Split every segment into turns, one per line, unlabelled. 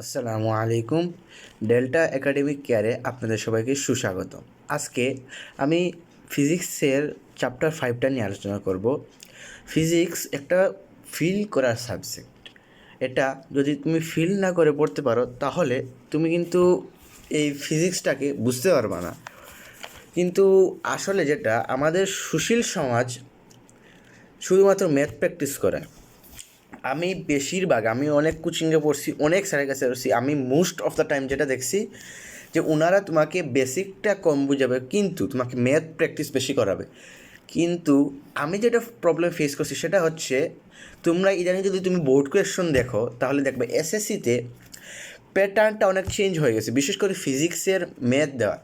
আসসালামু আলাইকুম। Delta academic কেয়ারে আপনাদের সবাইকে সুস্বাগত আজকে আমি ফিজিক্সের চ্যাপ্টার ফাইভটা নিয়ে আলোচনা করব। ফিজিক্স একটা ফিল করার সাবজেক্ট। এটা যদি তুমি ফিল না করে পড়তে পারো, তাহলে তুমি কিন্তু এই ফিজিক্সটাকে বুঝতে পারবে না। কিন্তু আসলে যেটা, আমাদের সুশীল সমাজ শুধুমাত্র ম্যাথ প্র্যাকটিস করে। আমি বেশিরভাগ, আমি অনেক কোচিংয়ে পড়ছি, অনেক স্যারের কাছে পড়ছি, আমি মোস্ট অফ দ্য টাইম যেটা দেখছি যে ওনারা তোমাকে বেসিকটা কম বুঝাবে, কিন্তু তোমাকে ম্যাথ প্র্যাকটিস বেশি করাবে। কিন্তু আমি যেটা প্রবলেম ফেস করছি সেটা হচ্ছে, তোমরা ইদানিং যদি তুমি বোর্ড কোয়েশন দেখো, তাহলে দেখবে এসএসসিতে প্যাটার্নটা অনেক চেঞ্জ হয়ে গেছে, বিশেষ করে ফিজিক্সের ম্যাথ দেওয়া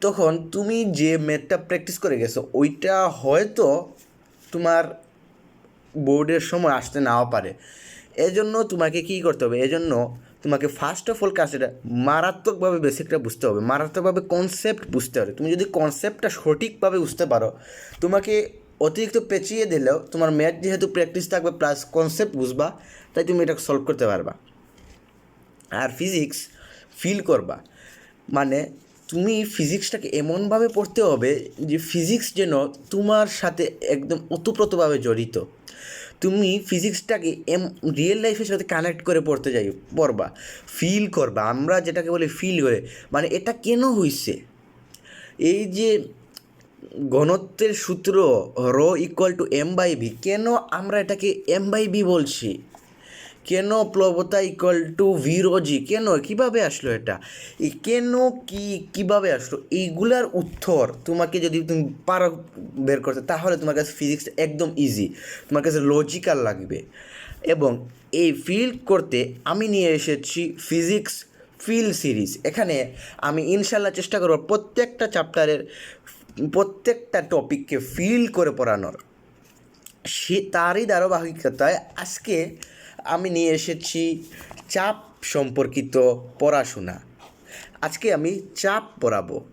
তখন তুমি যে ম্যাথটা প্র্যাকটিস করে গেছো, ওইটা হয়তো তোমার বোর্ডের সময় আসতে নাও পারে। এজন্য তোমাকে কী করতে হবে? এজন্য তোমাকে ফার্স্ট অফ অল কাজটা মারাত্মকভাবে বেসিকটা বুঝতে হবে। মারাত্মকভাবে কনসেপ্ট বুঝতে হবে। তুমি যদি কনসেপ্টটা সঠিকভাবে বুঝতে পারো, তোমাকে অতিরিক্ত পেঁচিয়ে দিলেও তোমার ম্যাথ যেহেতু প্র্যাকটিস থাকবে প্লাস কনসেপ্ট বুঝবা, তাই তুমি এটা সলভ করতে পারবা। আর ফিজিক্স ফিল করবা। মানে তুমি ফিজিক্সটাকে এমনভাবে পড়তে হবে যে ফিজিক্স যেন তোমার সাথে একদম ওতপ্রোতভাবে জড়িত। তুমি ফিজিক্সটাকে এম রিয়েল লাইফের সাথে কানেক্ট করে পড়তে যাই, পড়বা। ফিল করবা, আমরা যেটাকে বলি ফিল করে মানে এটা কেন হইছে? এই যে ঘনত্বের সূত্র র equal to M by V কেন আমরা এটাকে এম বাই ভি বলছি? কেন প্লবতা ইকুয়াল টু ভিরোজি কেন? কীভাবে আসলো এটা? এই কেন, কি, কীভাবে আসলো? এইগুলার উত্তর তোমাকে যদি তুমি পারো বের করতে, তাহলে তোমার কাছে ফিজিক্স একদম ইজি তোমার কাছে লজিক্যাল লাগবে। এবং এই ফিল করতে আমি নিয়ে এসেছি ফিজিক্স ফিল সিরিজ এখানে আমি ইনশাল্লাহ চেষ্টা করব প্রত্যেকটা চ্যাপ্টারের প্রত্যেকটা টপিককে ফিল করে পড়ানোর। সে তারই ধারাবাহিকতায় আজকে আমি নিয়ে এসেছি চাপ সম্পর্কিত পড়াশোনা। আজকে আমি চাপ পড়াবো।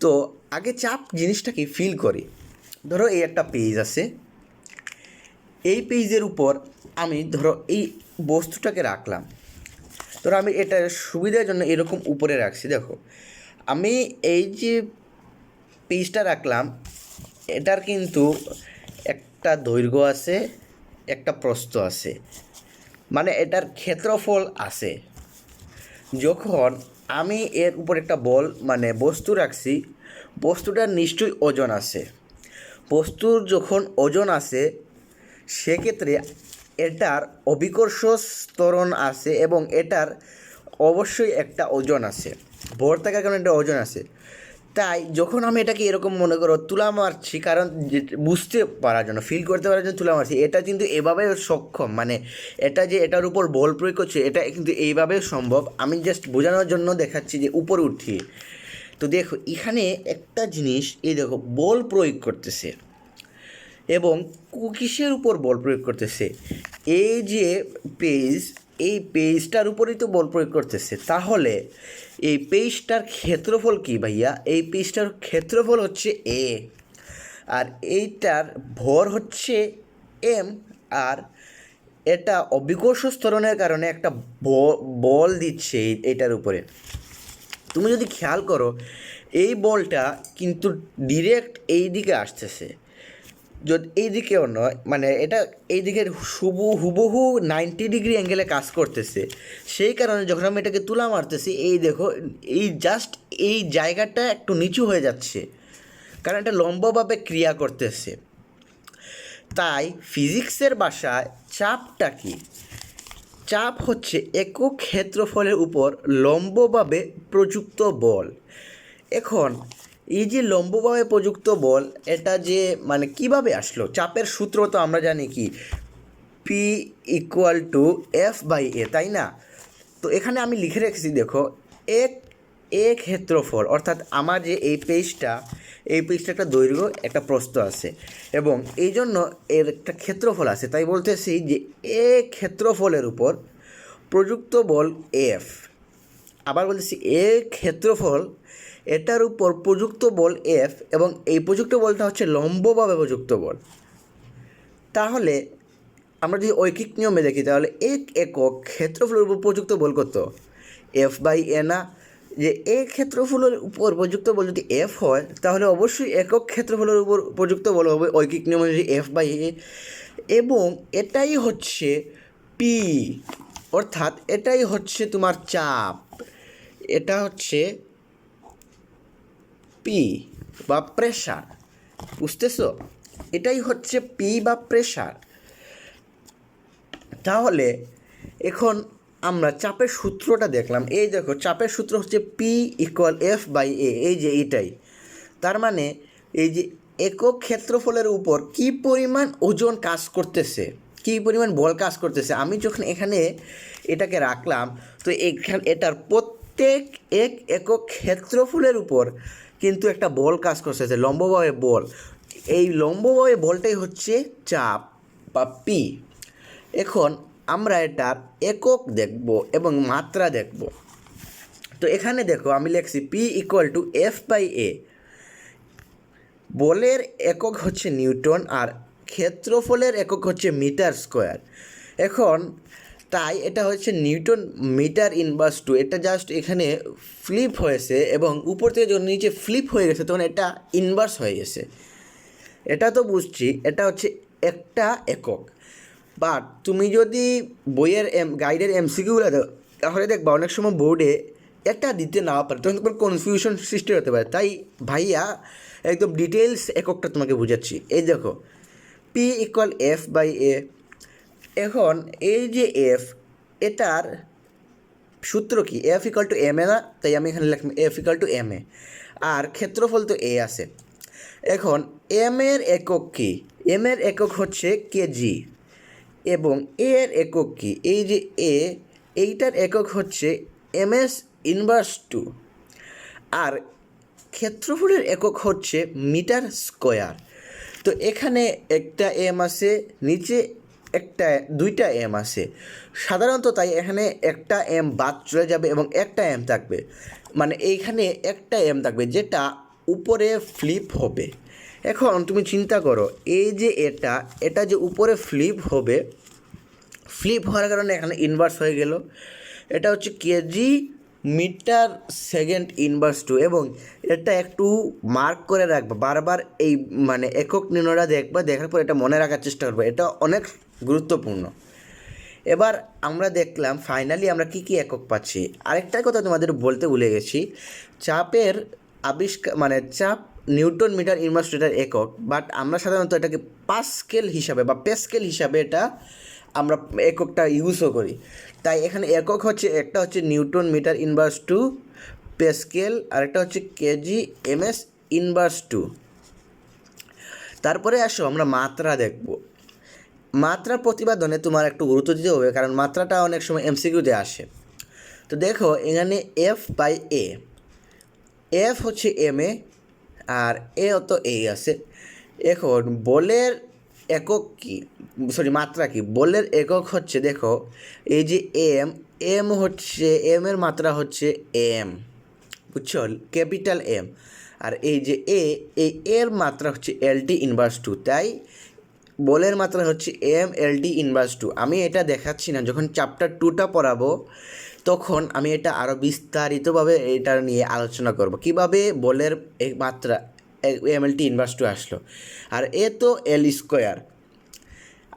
তো আগে চাপ জিনিসটাকে ফিল করি। ধরো এই একটা পেজ আছে। এই পেজের উপর আমি ধরো এই বস্তুটাকে রাখলাম। ধরো আমি এটার সুবিধার জন্য এরকম উপরে রাখছি, দেখো। আমি এই যে পেজটা রাখলাম, এটার কিন্তু একটা দৈর্ঘ্য আছে, একটা প্রস্থ আছে। মানে এটার ক্ষেত্রফল আছে। যখন আমি এর উপর একটা বল মানে বস্তু রাখছি, বস্তুটার নিশ্চয়ই ওজন আছে। বস্তুর যখন ওজন আছে, সেক্ষেত্রে এটার অভিকর্ষ স্তরণ আছে এবং এটার অবশ্যই একটা ওজন আছে। ভর থাকার কারণে একটা ওজন আছে। তাই যখন আমি এটাকে এরকম মনে করো তুলা মারছি, কারণ বুঝতে পারার জন্য ফিল করতে পারার জন্য তুলা মারছি, এটা কিন্তু এভাবে সক্ষম মানে এটা যে এটার উপর বল প্রয়োগ করছে, এটা কিন্তু এইভাবে সম্ভব। আমি জাস্ট বোঝানোর জন্য দেখাচ্ছি যে উপরে উঠিয়ে তো দেখো, এখানে একটা জিনিস, এই দেখো, বল প্রয়োগ করতেছে এবং কু- কিসের উপর বল প্রয়োগ করতেছে। এই যে পেজ এই পেজটার উপরেই তো বল প্রয়োগ করতেছে। তাহলে এই পেজটার ক্ষেত্রফল কি ভাইয়া? এই পেজটার ক্ষেত্রফল হচ্ছে এ আর এইটার ভর হচ্ছে এম আর এটা অবিকর্ষ স্তরণের কারণে একটা বল দিচ্ছে এইটার উপরে। তুমি যদি খেয়াল করো, এই বলটা কিন্তু ডিরেক্ট এই দিকে আসতেছে। যদি এই দিকেও নয় মানে এটা এই দিকের হুবু হুবহু নাইনটি ডিগ্রি অ্যাঙ্গেলে কাজ করতেছে। সেই কারণে যখন আমি এটাকে তুলা মারতেছি, এই দেখো, এই জাস্ট এই জায়গাটা একটু নিচু হয়ে যাচ্ছে। কারণ এটা লম্বভাবে ক্রিয়া করতেছে। তাই ফিজিক্সের বাসায় চাপটা কি? চাপ হচ্ছে একক ক্ষেত্রফলের উপর লম্বভাবে প্রযুক্ত বল। এখন এই যে লম্বভাবে প্রযুক্ত বল, এটা যে মানে কীভাবে আসলো? চাপের সূত্র তো আমরা জানি কি? P equal to F by A তাই না? তো এখানে আমি লিখে রেখেছি, দেখো, এক এ ক্ষেত্রফল, অর্থাৎ আমার যে এই পেজটা এই পেজটা একটা দৈর্ঘ্য, একটা প্রস্থ আছে। এবং এই জন্য এর একটা ক্ষেত্রফল আছে। তাই বলতেছি যে এ ক্ষেত্রফলের উপর প্রযুক্ত বল এফ আবার বলতেছি এ ক্ষেত্রফল এটার উপর প্রযুক্ত বল এফ এবং এই প্রযুক্ত বলটা হচ্ছে লম্বভাবে প্রযুক্ত বল। তাহলে আমরা যদি ঐকিক নিয়মে দেখি, তাহলে এক একক ক্ষেত্রফলের উপর প্রযুক্ত বল কত? এফ বাই এ না? যে এ ক্ষেত্রফলের উপর প্রযুক্ত বল যদি এফ হয়, তাহলে অবশ্যই একক ক্ষেত্রফলের উপর প্রযুক্ত বল হবে ঐকিক নিয়মে যদি এফ বাই এ এবং এটাই হচ্ছে পি অর্থাৎ এটাই হচ্ছে তোমার চাপ। এটা হচ্ছে পি বা প্রেশার বুঝতেছো? এটাই হচ্ছে পি বা প্রেশার তাহলে এখন আমরা চাপের সূত্রটা দেখলাম। এই দেখো, চাপের সূত্র হচ্ছে P equal F by A এই যে এটাই। তার মানে এই যে একক ক্ষেত্রফলের উপর কি পরিমাণ ওজন কাজ করতেছে? কি পরিমাণ বল কাজ করতেছে? আমি যখন এখানে এটাকে রাখলাম, তো এখান, এটার প্রত্যেক এক একক ক্ষেত্রফলের উপর কিন্তু একটা বল কাজ করতেছে লম্বভাবে বল। এই লম্বভাবে বলটাই হচ্ছে চাপ বা পি এখন আমরা এটার একক দেখব এবং মাত্রা দেখব। তো এখানে দেখো আমি লিখছি P equal to F by A বলের একক হচ্ছে নিউটন আর ক্ষেত্রফলের একক হচ্ছে মিটার স্কোয়ার। এখন তাই এটা হচ্ছে নিউটন মিটার ইনভার্স টু। এটা জাস্ট এখানে ফ্লিপ হয়েছে এবং উপর থেকে যখন নিচে ফ্লিপ হয়ে গেছে, তখন এটা ইনভার্স হয়ে গেছে। এটা তো বুঝছি, এটা হচ্ছে একটা একক। বাট তুমি যদি বইয়ের এম গাইডের এমসিকিউগুলো দাও তাহলে দেখবা অনেক সময় বোর্ডে এটা দিতে না পারে, তখন তোমার কনফিউশন সৃষ্টি হতে পারে। তাই ভাইয়া, একদম ডিটেলস এককটা তোমাকে বুঝাচ্ছি। এই দেখো P equal F by A এখন এই যে এফ এটার সূত্র কি? F equal to M A না? তাই আমি এখানে লিখলাম F equal to M A আর ক্ষেত্রফল তো এ আছে। এখন এম এর একক কি? এম এর একক হচ্ছে কেজি এবং এ এর একক কি? এই যে এ এইটার একক হচ্ছে এম এস ইনভার্স টু আর ক্ষেত্রফলের একক হচ্ছে মিটার স্কোয়ার। তো এখানে একটা এম আছে, নিচে একটা, দুইটা এম আছে। সাধারণত তাই এখানে একটা এম বাদ চলে যাবে এবং একটা এম থাকবে। মানে এইখানে একটা এম থাকবে যেটা উপরে ফ্লিপ হবে। এখন তুমি চিন্তা করো, এই যে এটা এটা যে উপরে ফ্লিপ হবে ফ্লিপ হওয়ার কারণে এখানে ইনভার্স হয়ে গেল। এটা হচ্ছে KG metre second inverse two এবং এটা একটু মার্ক করে রাখবা। বারবার এই মানে একক নির্ণয়টা দেখবা, দেখার পর এটা মনে রাখার চেষ্টা করব। এটা অনেক গুরুত্বপূর্ণ। এবার আমরা দেখলাম ফাইনালি আমরা কি কি একক পাচ্ছি? আরেকটা কথা তোমাদের বলতে ভুলে গেছি, চাপের আবিষ্কার মানে চাপ নিউটন মিটার ইনভার্স একক বাট আমরা সাধারণত এটাকে পাস্কেল হিসাবে বা পেস্কেল হিসাবে এটা আমরা এককটা ইউজও করি। তাই এখানে একক হচ্ছে, একটা হচ্ছে newton metre inverse two pascal আর একটা হচ্ছে কেজি এমএস ইনভার্স টু তারপরে আসো, আমরা মাত্রা দেখব। মাত্রা প্রতিপাদনে তোমার একটু গুরুত্ব দিতে হবে, কারণ মাত্রাটা অনেক সময় এমসিকিউতে আসে। তো দেখো, এখানে এফ বাই এ এফ হচ্ছে এম এ আর এ অত এ আছে। এখন, বলের একক কি সরি মাত্রা কি? বলের একক হচ্ছে, দেখো, এই যে এম এম হচ্ছে এম এর মাত্রা হচ্ছে এম বুঝছ? ক্যাপিটাল এম আর এই যে এ এই এর মাত্রা হচ্ছে এল টি ইনভার্স টু তাই বলের মাত্রা হচ্ছে M L T inverse two আমি এটা দেখাচ্ছি না, যখন চ্যাপ্টার টুটা পড়াবো, তখন আমি এটা আরও বিস্তারিতভাবে এটা নিয়ে আলোচনা করব। কীভাবে বলের এই মাত্রা M, L, T inverse two আসলো। আর এ তো এল স্কোয়ার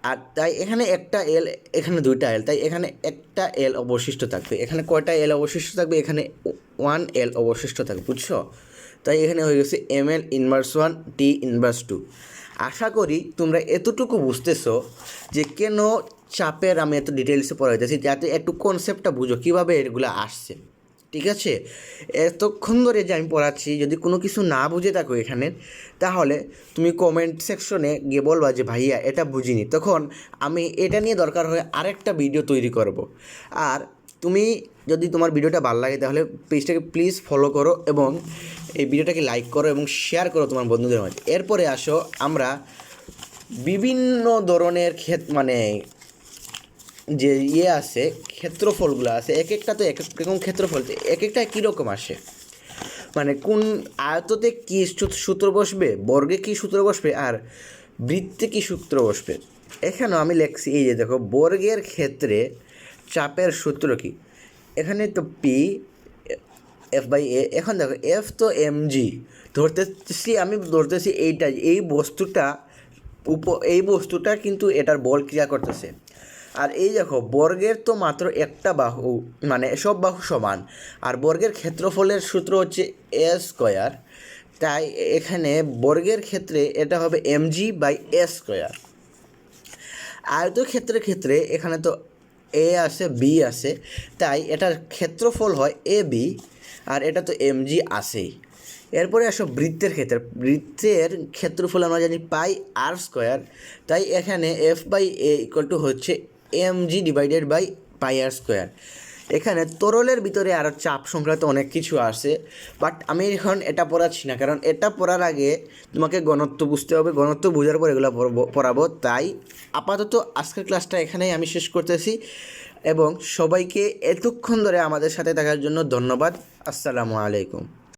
আর তাই এখানে একটা এল এখানে দুইটা এল তাই এখানে একটা এল অবশিষ্ট থাকবে। এখানে কয়টা এল অবশিষ্ট থাকবে? এখানে ওয়ান এল অবশিষ্ট থাকবে, বুঝছ? তাই এখানে হয়ে গেছে M L inverse one T inverse two আশা করি তোমরা এতটুকু বুঝতেছো যে কেন চাপের আমি এত ডিটেলসে পড়াইতেছি, যাতে একটু কনসেপ্টটা বুঝো, কীভাবে এগুলো আসছে। ঠিক আছে? এতক্ষণ ধরে যে আমি পড়াচ্ছি, যদি কোনো কিছু না বুঝে থাকো এখানে, তাহলে তুমি কমেন্ট সেকশনে গিয়ে বলবা যে, ভাইয়া, এটা বুঝিনি। তখন আমি এটা নিয়ে দরকার হয়ে আরেকটা ভিডিও তৈরি করব। আর তুমি যদি তোমার ভিডিওটা ভালো লাগে, তাহলে পেজটাকে প্লিজ ফলো করো এবং এই ভিডিওটাকে লাইক করো এবং শেয়ার করো তোমার বন্ধুদের মাঝে। এরপরে আসো আমরা বিভিন্ন ধরনের ক্ষেত মানে যে ইয়ে আছে, ক্ষেত্রফলগুলো আছে এক একটা তো এক এক রকম ক্ষেত্রফল এক একটা কীরকম আসে? মানে কোন আয়ততে কী সূত্র বসবে, বর্গে কী সূত্র বসবে, আর বৃত্তে কী সূত্র বসবে? এখানেও আমি লেখছি, এই যে দেখো, বর্গের ক্ষেত্রে চাপের সূত্র কি? এখানে তো পি এফ বাই এ এখন দেখো এফ তো এম জি ধরতেছি, আমি ধরতেছি এইটা, এই বস্তুটা, উপ, এই বস্তুটা কিন্তু এটার বল ক্রিয়া করতেছে। আর এই দেখো, বর্গের তো মাত্র একটা বাহু মানে সব বাহু সমান। আর বর্গের ক্ষেত্রফলের সূত্র হচ্ছে এ স্কোয়ার তাই এখানে বর্গের ক্ষেত্রে এটা হবে M G by A square আয়তক্ষেত্রের ক্ষেত্রে এখানে তো এ আছে বি আছে, তাই এটার ক্ষেত্রফল হয় এ বি আর এটা তো এম জি আসেই এরপরে আসো বৃত্তের ক্ষেত্রে, বৃত্তের ক্ষেত্রফল আমরা জানি পাই আর স্কোয়ার তাই এখানে F by A equal to হচ্ছে M G divided by pi R square এখানে তরলের ভিতরে আরও চাপ সংক্রান্ত অনেক কিছু আছে বাট আমি এখন এটা পড়াচ্ছি না, কারণ এটা পড়ার আগে তোমাকে গণত্ব বুঝতে হবে, গণত্ব বোঝার পর এগুলো পড়াবো। তাই আপাতত আজকের ক্লাসটা এখানেই আমি শেষ করতেছি, এবং সবাইকে এতক্ষণ ধরে আমাদের সাথে থাকার জন্য ধন্যবাদ। আসসালামু আলাইকুম।